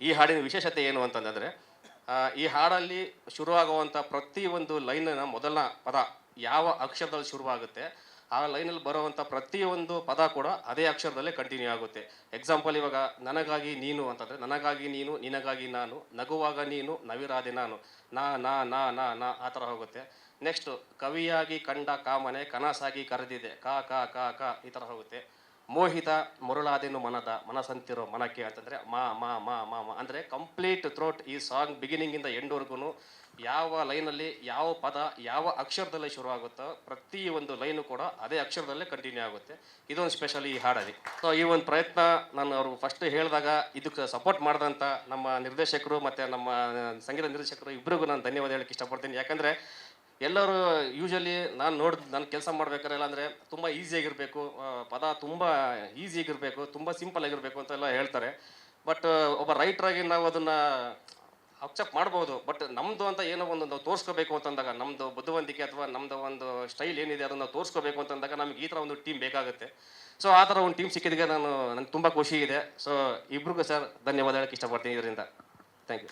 ಈ ಹಾಡಿನ ವಿಶೇಷತೆ ಏನು ಅಂತಂದರೆ ಈ ಹಾಡಲ್ಲಿ ಶುರುವಾಗುವಂಥ ಪ್ರತಿಯೊಂದು ಲೈನಿನ ಮೊದಲ ಪದ ಯಾವ ಅಕ್ಷರದಲ್ಲಿ ಶುರುವಾಗುತ್ತೆ, ಆ ಲೈನಲ್ಲಿ ಬರುವಂಥ ಪ್ರತಿಯೊಂದು ಪದ ಕೂಡ ಅದೇ ಅಕ್ಷರದಲ್ಲೇ ಕಂಟಿನ್ಯೂ ಆಗುತ್ತೆ. ಎಕ್ಸಾಂಪಲ್ ಇವಾಗ, ನನಗಾಗಿ ನೀನು ಅಂತಂದರೆ, ನನಗಾಗಿ ನೀನು, ನಿನಗಾಗಿ ನಾನು, ನಗುವಾಗ ನೀನು, ನವಿರಾದೆ ನಾನು, ನಾ ನಾ ನಾ ನಾ ನಾ, ಆ ಥರ ಹೋಗುತ್ತೆ. ನೆಕ್ಸ್ಟು ಕವಿಯಾಗಿ ಕಂಡ ಕಾಮನೆ ಕನಸಾಗಿ ಕರೆದಿದೆ, ಕಾ ಕಾ ಕಾ ಕಾ, ಈ ಥರ ಹೋಗುತ್ತೆ. ಮೋಹಿತ ಮರುಳಾದೇನು ಮನದ ಮನಸಂತಿರೋ ಮನಕ್ಕೆ ಅಂತಂದರೆ ಮಾ ಮಾ ಮಾ ಮಾ ಮಾ ಅಂದರೆ ಕಂಪ್ಲೀಟ್ ಥ್ರೋಟ್ ಈ ಸಾಂಗ್ ಬಿಗಿನಿಂಗಿಂದ ಎಂಡ್ವರೆಗೂ ಯಾವ ಲೈನಲ್ಲಿ ಯಾವ ಪದ, ಯಾವ ಅಕ್ಷರದಲ್ಲಿ ಶುರು ಆಗುತ್ತೋ ಪ್ರತಿ ಒಂದು ಲೈನು ಕೂಡ ಅದೇ ಅಕ್ಷರದಲ್ಲೇ ಕಂಟಿನ್ಯೂ ಆಗುತ್ತೆ. ಇದೊಂದು ಸ್ಪೆಷಲ್ ಈ ಹಾಡಲ್ಲಿ. ಸೊ ಈ ಒಂದು ಪ್ರಯತ್ನ ನಾನು ಅವರು ಫಸ್ಟ್ ಹೇಳಿದಾಗ ಇದಕ್ಕೆ ಸಪೋರ್ಟ್ ಮಾಡಿದಂಥ ನಮ್ಮ ನಿರ್ದೇಶಕರು ಮತ್ತು ನಮ್ಮ ಸಂಗೀತ ನಿರ್ದೇಶಕರು ಇಬ್ಬರಿಗೂ ನಾನು ಧನ್ಯವಾದ ಹೇಳಕ್ಕೆ ಇಷ್ಟಪಡ್ತೀನಿ. ಯಾಕಂದರೆ ಎಲ್ಲರೂ ಯೂಶಲಿ ನಾನು ನೋಡ್, ನಾನು ಕೆಲಸ ಮಾಡ್ಬೇಕಾರೆ ಎಲ್ಲ ಅಂದರೆ ತುಂಬ ಈಸಿಯಾಗಿರಬೇಕು ಪದ ತುಂಬ ಈಸಿಯಾಗಿರಬೇಕು ತುಂಬ ಸಿಂಪಲ್ ಆಗಿರಬೇಕು ಅಂತೆಲ್ಲ ಹೇಳ್ತಾರೆ. ಬಟ್ ಒಬ್ಬ ರೈಟ್ರಾಗಿ ನಾವು ಅದನ್ನು ಅಕ್ಸೆಪ್ಟ್ ಮಾಡ್ಬೋದು. ಬಟ್ ನಮ್ಮದು ಅಂತ ಏನೋ ಒಂದು ನಾವು ತೋರಿಸ್ಕೋಬೇಕು ಅಂತಂದಾಗ ನಮ್ಮದು ಬುದ್ಧಿವಂತಿಕೆ ಅಥವಾ ನಮ್ಮದು ಒಂದು ಸ್ಟೈಲ್ ಏನಿದೆ ಅದನ್ನು ತೋರಿಸ್ಕೋಬೇಕು ಅಂತಂದಾಗ ನಮಗೆ ಈ ಥರ ಒಂದು ಟೀಮ್ ಬೇಕಾಗುತ್ತೆ. ಸೊ ಆ ಥರ ಒಂದು ಟೀಮ್ ಸಿಕ್ಕಿದ್ದಕ್ಕೆ ನಾನು ನನಗೆ ತುಂಬ ಖುಷಿ ಇದೆ. ಸೊ ಇಬ್ರಿಗೂ ಸರ್ ಧನ್ಯವಾದ ಹೇಳಕ್ಕೆ ಇಷ್ಟಪಡ್ತೀನಿ ಇದರಿಂದ. Thank you